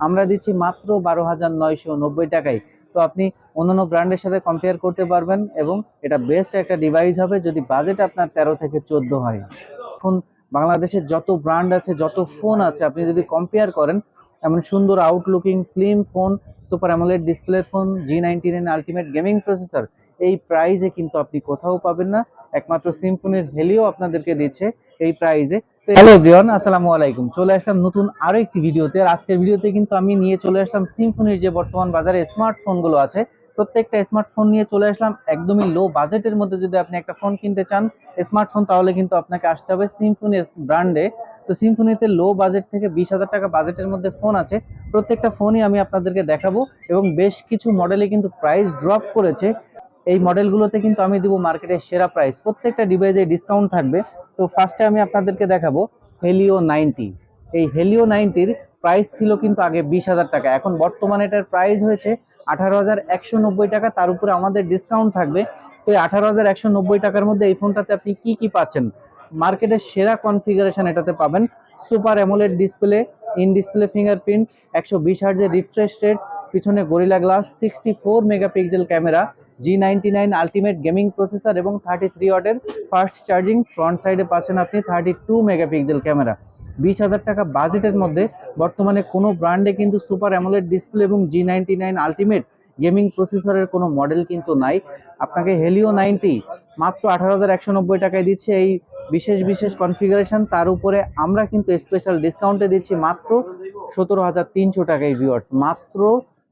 আমরা দিচ্ছি মাত্র বারো হাজার নয়শো নব্বই টাকায়। তো আপনি অন্যান্য ব্র্যান্ডের সাথে কম্পেয়ার করতে পারবেন এবং এটা বেস্ট একটা ডিভাইস হবে যদি বাজেট আপনার তেরো থেকে চোদ্দ হয়। এখন বাংলাদেশের যত ব্র্যান্ড আছে, যত ফোন আছে, আপনি যদি কম্পেয়ার করেন, এমন সুন্দর outlooking slim phone super AMOLED display phone G ninety nine ultimate gaming processor এই প্রাইজে কিন্তু আপনি কোথাও পাবেন না। একমাত্র সিম্ফনির হেলিও আপনাদেরকে দিচ্ছে, এই প্রাইজে হ্যালো এভরিওয়ান আসসালামু আলাইকুম। চলে আসলাম নতুন আরও একটি ভিডিওতে আজকের ভিডিওতে কিন্তু আমি নিয়ে চলে আসলাম সিম্ফনির যে বর্তমান বাজারে স্মার্টফোনগুলো আছে, প্রত্যেকটা স্মার্টফোন নিয়ে চলে আসলাম একদমই লো বাজেটের মধ্যে যদি আপনি একটা ফোন কিনতে চান স্মার্টফোন তাহলে কিন্তু আপনাকে আসতে হবে সিম্ফনি ব্র্যান্ডে তো সিম্ফনিতে লো বাজেট থেকে বিশ হাজার টাকা বাজেটের মধ্যে ফোন আছে। প্রত্যেকটা ফোনই আমি আপনাদেরকে দেখাবো এবং বেশ কিছু মডেলে কিন্তু প্রাইস ড্রপ করেছে। এই মডেলগুলোতে কিন্তু আমি দিব মার্কেটের সেরা প্রাইস প্রত্যেকটা ডিভাইসে ডিসকাউন্ট থাকবে। তো ফার্স্টে আমি আপনাদেরকে দেখাবো হেলিও নাইনটি। এই হেলিও নাইনটির প্রাইস ছিল কিন্তু আগে বিশ হাজার টাকা। এখন বর্তমানে এটার প্রাইস হয়েছে আঠারো হাজার একশো নব্বই টাকা। তার উপরে আমাদের ডিসকাউন্ট থাকবে। তো এই আঠারো হাজার একশো নব্বই টাকার মধ্যে এই ফোনটাতে আপনি কি কি পাচ্ছেন? মার্কেটের সেরা কনফিগারেশন এটাতে পাবেন। Super AMOLED display in display fingerprint একশো বিশ হার্জের রিফ্রেশ রেট পিছনে Gorilla glass sixty four megapixel camera G ninety nine ultimate gaming processor এবং থার্টি থ্রি ওয়াটের ফার্স্ট চার্জিং ফ্রন্ট সাইডে পাচ্ছেন আপনি থার্টি টু মেগাপিক্সেল ক্যামেরা বিশ হাজার টাকা বাজেটের মধ্যে বর্তমানে কোনো ব্র্যান্ডে কিন্তু সুপার অ্যামোলেড ডিসপ্লে এবং G ninety nine ultimate gaming প্রসেসরের কোনো মডেল কিন্তু নাই। আপনাকে হেলিও নাইনটি মাত্র আঠারো হাজার একশো নব্বই টাকায় দিচ্ছে এই বিশেষ বিশেষ কনফিগারেশন তার উপরে আমরা কিন্তু স্পেশাল ডিসকাউন্টে দিচ্ছি মাত্র সতেরো হাজার তিনশো টাকায় ভিউয়ার্স মাত্র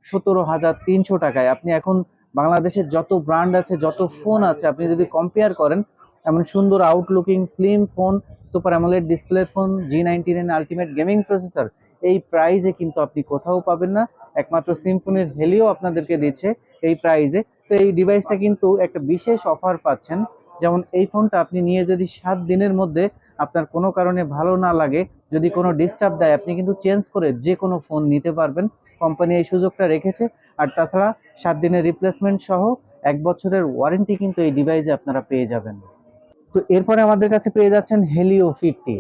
সতেরো হাজার তিনশো টাকায়। আপনি এখন বাংলাদেশের যত ব্র্যান্ড আছে, যত ফোন আছে, আপনি যদি কম্পেয়ার করেন, এমন সুন্দর outlooking slim phone super AMOLED display phone G ninety nine ultimate gaming processor এই প্রাইজে কিন্তু আপনি কোথাও পাবেন না। একমাত্র সিম্ফনির হেলিও আপনাদেরকে দিচ্ছে এই প্রাইজে তো এই ডিভাইসটা কিন্তু একটা বিশেষ অফার পাচ্ছেন। যেমন এই ফোনটা আপনি নিয়ে যদি সাত দিনের মধ্যে আপনার কোনো কারণে ভালো না লাগে, যদি কোনো ডিস্টার্ব দেয়, আপনি কিন্তু চেঞ্জ করে যে কোনো ফোন নিতে পারবেন। কোম্পানি এই সুযোগটা রেখেছে। আর তাছাড়া সাত দিনের রিপ্লেসমেন্ট সহ এক বছরের ওয়ারেন্টি কিন্তু এই ডিভাইসে আপনারা পেয়ে যাবেন। তো এরপরে আমাদের কাছে পেয়ে যাচ্ছেন হেলিও ফিফটি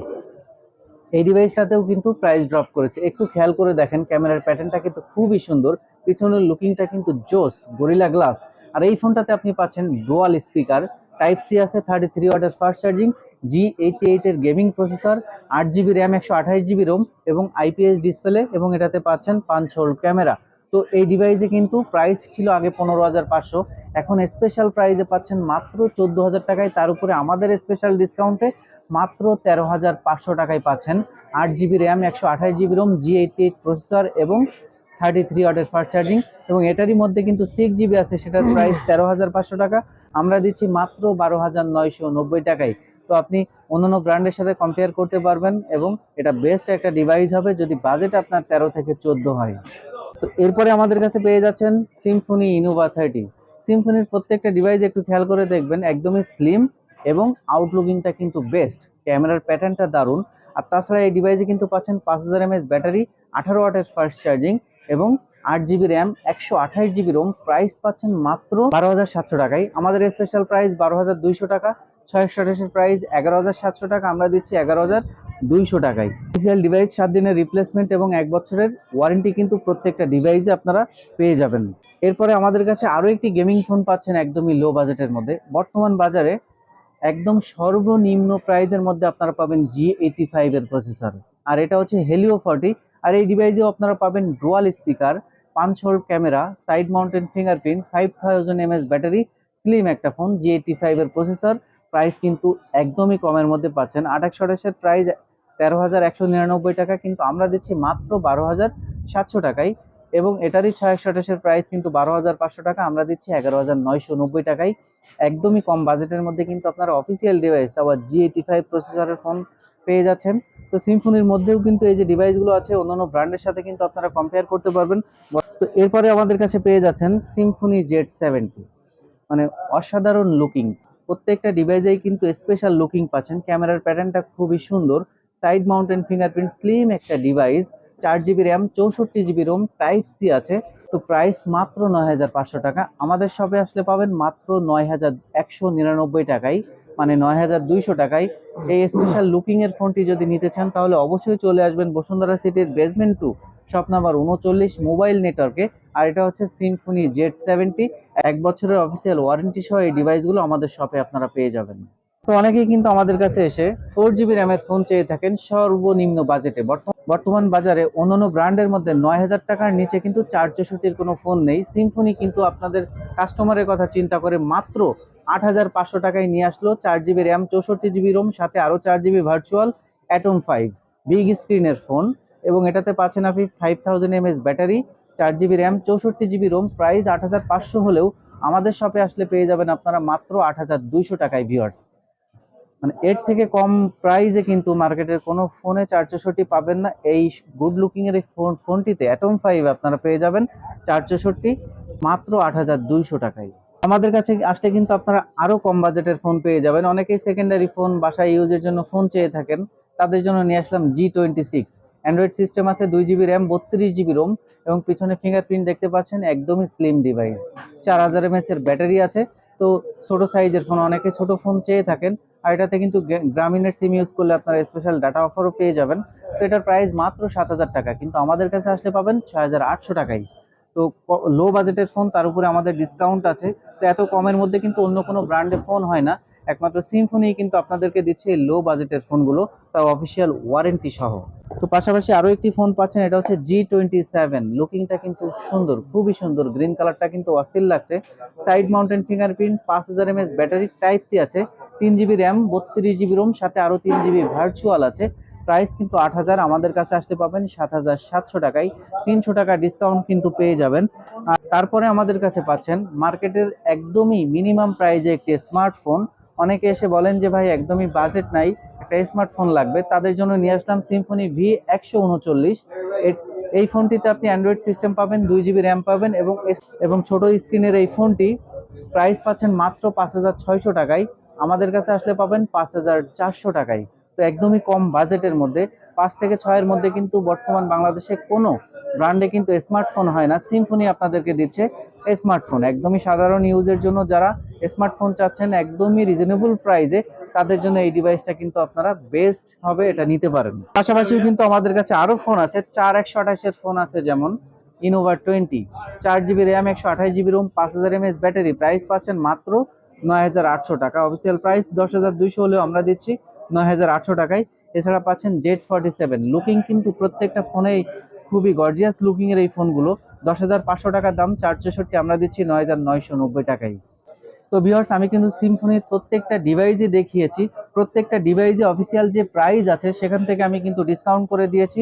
এই ডিভাইসটাতেও কিন্তু প্রাইস ড্রপ করেছে। একটু খেয়াল করে দেখেন ক্যামেরার প্যাটার্নটা কিন্তু খুবই সুন্দর। পিছনের লুকিংটা কিন্তু জোস গরিলা গ্লাস আর এই ফোনটাতে আপনি পাচ্ছেন ডুয়াল স্পিকার টাইপ সি আছে থার্টি থ্রি ওয়াটের ফাস্ট চার্জিং জি এইটি এইটের গেমিং প্রসেসর আট জিবি র্যাম একশো আঠাশ জিবি রোম এবং আইপিএস ডিসপ্লে এবং এটাতে পাচ্ছেন পাঁচ হোল ক্যামেরা তো এই ডিভাইসে কিন্তু প্রাইস ছিল আগে পনেরো হাজার পাঁচশো। এখন স্পেশাল প্রাইসে পাচ্ছেন মাত্র চোদ্দ হাজার টাকায়। তার উপরে আমাদের স্পেশাল ডিসকাউন্টে মাত্র তেরো হাজার পাঁচশো টাকায় পাচ্ছেন আট জিবি র্যাম একশো আঠাশ GB ROM G eighty eight processor এবং থার্টি থ্রি ওয়াটের ফাস্ট চার্জিং এবং এটারই মধ্যে কিন্তু সিক্স জিবি আছে। সেটার প্রাইস তেরো হাজার পাঁচশো টাকা। আমরা দিচ্ছি মাত্র বারো হাজার নয়শো নব্বই টাকায়। তো আপনি অন্যান্য ব্র্যান্ডের সাথে কম্পেয়ার করতে পারবেন এবং এটা বেস্ট একটা ডিভাইস হবে যদি বাজেট আপনার তেরো থেকে চোদ্দ হয়। তো এরপরে আমাদের কাছে পেয়ে যাচ্ছেন সিম্ফনি ইনোভা থার্টি সিম্ফনির প্রত্যেকটা ডিভাইস একটু খেয়াল করে দেখবেন, একদমই স্লিম এবং আউটলুকিংটা কিন্তু বেস্ট ক্যামেরার প্যাটার্নটা দারুণ। আর তাছাড়া এই ডিভাইসে কিন্তু পাচ্ছেন পাঁচ হাজার এমএস ব্যাটারি আঠারো ওয়াটের ফাস্ট চার্জিং এবং আট জিবি র্যাম একশো আঠাশ জিবি রোম প্রাইস পাচ্ছেন মাত্র বারো হাজার সাতশো টাকায়। আমাদের স্পেশাল প্রাইস বারো হাজার দুইশো টাকা। ছয়শো আঠাশের প্রাইস এগারো হাজার সাতশো টাকা, আমরা দিচ্ছি এগারো হাজার দুইশো টাকায়। অফিসিয়াল ডিভাইস সাত দিনের রিপ্লেসমেন্ট এবং এক বছরের ওয়ারেন্টি কিন্তু প্রত্যেকটা ডিভাইসে আপনারা পেয়ে যাবেন। এরপরে আমাদের কাছে আরও একটি গেমিং ফোন পাচ্ছেন একদমই লো বাজেটের মধ্যে। বর্তমান বাজারে একদম সর্বনিম্ন প্রাইসের মধ্যে আপনারা পাবেন জি এইটি ফাইভের প্রসেসর আর এটা হচ্ছে হেলিও ফর্টি আর এই ডিভাইসেও আপনারা পাবেন ডুয়াল স্পিকার পাঁচ hole camera side mounted fingerprint five thousand MS battery slim একটা ফোন জি এইটি ফাইভের প্রসেসর প্রাইস কিন্তু একদমই কমের মধ্যে পাচ্ছেন। আঠাশ আঠাশের প্রাইস তেরো হাজার একশো নিরানব্বই টাকা কিন্তু আমরা দিচ্ছি মাত্র বারো হাজার সাতশো টাকায় এবং এটারই ছয় আঠাশের প্রাইস কিন্তু বারো হাজার পাঁচশো টাকা, আমরা দিচ্ছি এগারো হাজার নয়শো নব্বই টাকায়। একদমই কম বাজেটের মধ্যে কিন্তু আপনারা অফিসিয়াল ডিভাইস আবার জি এইটি ফাইভ প্রসেসরের ফোন পেয়ে যাচ্ছেন। তো সিম্ফনির মধ্যেও কিন্তু এই যে ডিভাইসগুলো আছে, অন্যান্য ব্র্যান্ডের সাথে কিন্তু আপনারা কম্পেয়ার করতে পারবেন। তো এরপরে আমাদের কাছে পেয়ে যাচ্ছেন সিম্ফনি জেড সেভেন্টি মানে অসাধারণ লুকিং প্রত্যেকটা ডিভাইসেই কিন্তু স্পেশাল লুকিং পাচ্ছেন। ক্যামেরার প্যাটার্নটা খুবই সুন্দর। সাইড মাউন্টেন ফিঙ্গারপ্রিন্ট স্লিম একটা ডিভাইস চার জিবি র্যাম চৌষট্টি জিবি রোম টাইপ সি আছে। তো প্রাইস মাত্র নয় হাজার পাঁচশো টাকা। আমাদের শপে আসলে পাবেন মাত্র নয় হাজার একশো নিরানব্বই টাকায় মানে নয় হাজার দুইশো টাকায়। এই স্পেশাল লুকিংয়ের ফোনটি যদি নিতে চান, তাহলে অবশ্যই চলে আসবেন বসুন্ধরা সিটির বেসমেন্ট টু শপ নাম্বার উনচল্লিশ মোবাইল নেটওয়ার্কে আর এটা হচ্ছে সিম্ফনি জেড সেভেন্টি এক বছরের অফিসিয়াল ওয়ারেন্টি সহ এই ডিভাইসগুলো আমাদের শপে আপনারা পেয়ে যাবেন। তো অনেকেই কিন্তু আমাদের কাছে এসে ফোর জিবি র্যামের ফোন চেয়ে থাকেন, সর্বনিম্ন বাজেটে বর্তমান বাজারে অন্যান্য ব্র্যান্ডের মধ্যে নয় হাজার টাকার নিচে কিন্তু চার চৌষট্টির কোনো ফোন নেই। সিম্ফনি কিন্তু আপনাদের কাস্টমারের কথা চিন্তা করে মাত্র আট হাজার পাঁচশো টাকায় নিয়ে আসলো। চার জিবি র্যাম চৌষট্টি জিবি রোম সাথে আরও চার GB virtual Atom five big স্ক্রিনের ফোন এবং এটাতে পাচ্ছেন আপনি ফাইভ থাউজেন্ড এমএস ব্যাটারি চার জিবি র্যাম চৌষট্টি জিবি রোম প্রাইস আট হাজার পাঁচশো হলেও আমাদের শপে আসলে পেয়ে যাবেন আপনারা মাত্র আট হাজার দুইশো টাকায় ভিওয়ার্স মানে এর থেকে কম প্রাইজে কিন্তু মার্কেটের কোনো ফোনে চার চৌষট্টি পাবেন না। এই গুড লুকিংয়ের এই ফোন ফোনটিতে অ্যাটম ফাইভ আপনারা পেয়ে যাবেন চার চৌষট্টি মাত্র আট হাজার দুইশো টাকায়। আমাদের কাছে আসলে কিন্তু আপনারা আরও কম বাজেটের ফোন পেয়ে যাবেন। অনেকেই সেকেন্ডারি ফোন বাসায় ইউজের জন্য ফোন চেয়ে থাকেন। তাদের জন্য নিয়ে আসলাম G twenty six Android system আছে দুই জিবি র্যাম বত্রিশ জিবি রোম এবং পিছনে ফিঙ্গারপ্রিন্ট দেখতে পাচ্ছেন একদমই স্লিম ডিভাইস চার হাজার এমএস এর ব্যাটারি আছে। তো ছোট সাইজের ফোন অনেকে ছোট ফোন চেয়ে থাকেন। আর এটাতে কিন্তু গ্রামীণের সিম ইউজ করলে আপনারা স্পেশাল ডাটা অফারও পেয়ে যাবেন। তো এটার প্রাইস মাত্র সাত হাজার টাকা। কিন্তু আমাদের কাছে আসলে পাবেন ছয় হাজার আটশো টাকায় তো লো বাজেটের ফোন তার উপরে আমাদের ডিসকাউন্ট আছে। তো এত কমের মধ্যে কিন্তু অন্য কোনো ব্র্যান্ডের ফোন হয় না। একমাত্র সিমফোনি কিন্তু আপনাদেরকে দিচ্ছে লো বাজেটের ফোনগুলো, তাও অফিসিয়াল ওয়ারেন্টি সহ। তো পাশাপাশি আরও একটি ফোন পাচ্ছেন, এটা হচ্ছে জি টোয়েন্টি সেভেন লুকিংটা কিন্তু সুন্দর, খুবই সুন্দর গ্রিন কালারটা কিন্তু অস্থির লাগছে। সাইড মাউন্টেন ফিঙ্গারপ্রিন্ট পাঁচ হাজার এমএস ব্যাটারি টাইপ সি আছে, তিন জিবি র্যাম বত্রিশ জিবি রোম সাথে আরও তিন জিবি ভার্চুয়াল আছে। প্রাইস কিন্তু আট হাজার, আমাদের কাছে আসতে পাবেন সাত হাজার সাতশো টাকায়। তিনশো টাকা ডিসকাউন্ট কিন্তু পেয়ে যাবেন। আর তারপরে আমাদের কাছে পাচ্ছেন মার্কেটের একদমই মিনিমাম প্রাইজে একটি স্মার্টফোন অনেকে এসে বলেন যে, ভাই, একদমই বাজেট নাই, একটা স্মার্টফোন লাগবে। তাদের জন্য নিয়ে আসলাম সিম্ফনি ভি একশো উনচল্লিশ। এই ফোনটিতে আপনি অ্যান্ড্রয়েড সিস্টেম পাবেন, দুই জিবি র্যাম পাবেন এবং এবং ছোট স্ক্রিনের এই ফোনটি প্রাইস পাচ্ছেন মাত্র পাঁচ হাজার ছয়শো টাকায়। আমাদের কাছে আসলে পাবেন পাঁচ হাজার চারশো টাকায়। তো একদমই কম বাজেটের মধ্যে। পাঁচ থেকে ছয়ের মধ্যে কিন্তু বর্তমান বাংলাদেশে কোনো ব্র্যান্ডে কিন্তু স্মার্টফোন হয় না। সিম্ফনি আপনাদেরকে দিচ্ছে স্মার্টফোন। একদমই সাধারণ ইউজের জন্য যারা স্মার্টফোন চাচ্ছেন, একদমই রিজনেবল প্রাইসে তাদের জন্য এই ডিভাইসটা কিন্তু আপনারা বেস্ট হবে, এটা নিতে পারেন। পাশাপাশি কিন্তু আমাদের কাছে আরও ফোন আছে, চার একশো আঠাশের ফোন আছে যেমন ইনোভা টোয়েন্টি চার জিবি র্যাম একশো আঠাশ জিবি রোম পাঁচ হাজার এমএস ব্যাটারি প্রাইস পাচ্ছেন মাত্র নয় হাজার আটশো টাকা। অফিসিয়াল প্রাইস দশ হাজার দুইশো হলেও আমরা দিচ্ছি নয় হাজার আটশো টাকায়। এছাড়া পাচ্ছেন জেড ফর্টি সেভেন লুকিং কিন্তু প্রত্যেকটা ফোনেই খুবই গর্জিয়াস লুকিং এর এই ফোনগুলো। দশ হাজার পাঁচশো টাকার দাম, চার চৌষট্টি আমরা দিচ্ছি নয় হাজার নয়শো নব্বই টাকায়। তো ভিউয়ার্স আমি কিন্তু সিম্ফনির প্রত্যেকটা ডিভাইসে দেখিয়েছি। প্রত্যেকটা ডিভাইসে অফিসিয়াল যে প্রাইস আছে, সেখান থেকে আমি কিন্তু ডিসকাউন্ট করে দিয়েছি।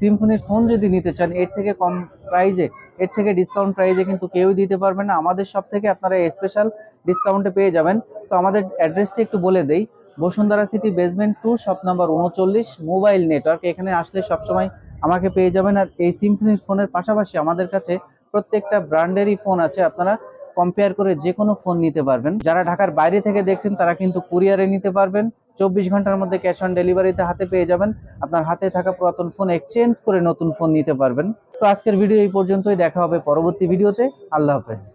সিম্ফনির ফোন যদি নিতে চান, এর থেকে কম প্রাইজে এর থেকে ডিসকাউন্ট প্রাইজে কিন্তু কেউই দিতে পারবে না। আমাদের সব থেকে আপনারা স্পেশাল ডিসকাউন্টে পেয়ে যাবেন। তো আমাদের অ্যাড্রেসটি একটু বলে দেই। Bashundhara city basement two shop number উনচল্লিশ মোবাইল নেটওয়ার্ক এখানে আসলে সবসময় আমাকে পেয়ে যাবেন। আর এই সিম্ফনির ফোনের পাশাপাশি আমাদের কাছে প্রত্যেকটা ব্র্যান্ডেরই ফোন আছে। আপনারা কম্পেয়ার করে যে কোনো ফোন নিতে পারবেন। যারা ঢাকার বাইরে থেকে দেখছেন, তারা কিন্তু কুরিয়ারে নিতে পারবেন। চব্বিশ ঘণ্টার মধ্যে ক্যাশ অন ডেলিভারিতে হাতে পেয়ে যাবেন। আপনার হাতে থাকা পুরাতন ফোন এক্সচেঞ্জ করে নতুন ফোন নিতে পারবেন। তো আজকের ভিডিও এই পর্যন্তই। দেখা হবে পরবর্তী ভিডিওতে আল্লাহ হাফেজ।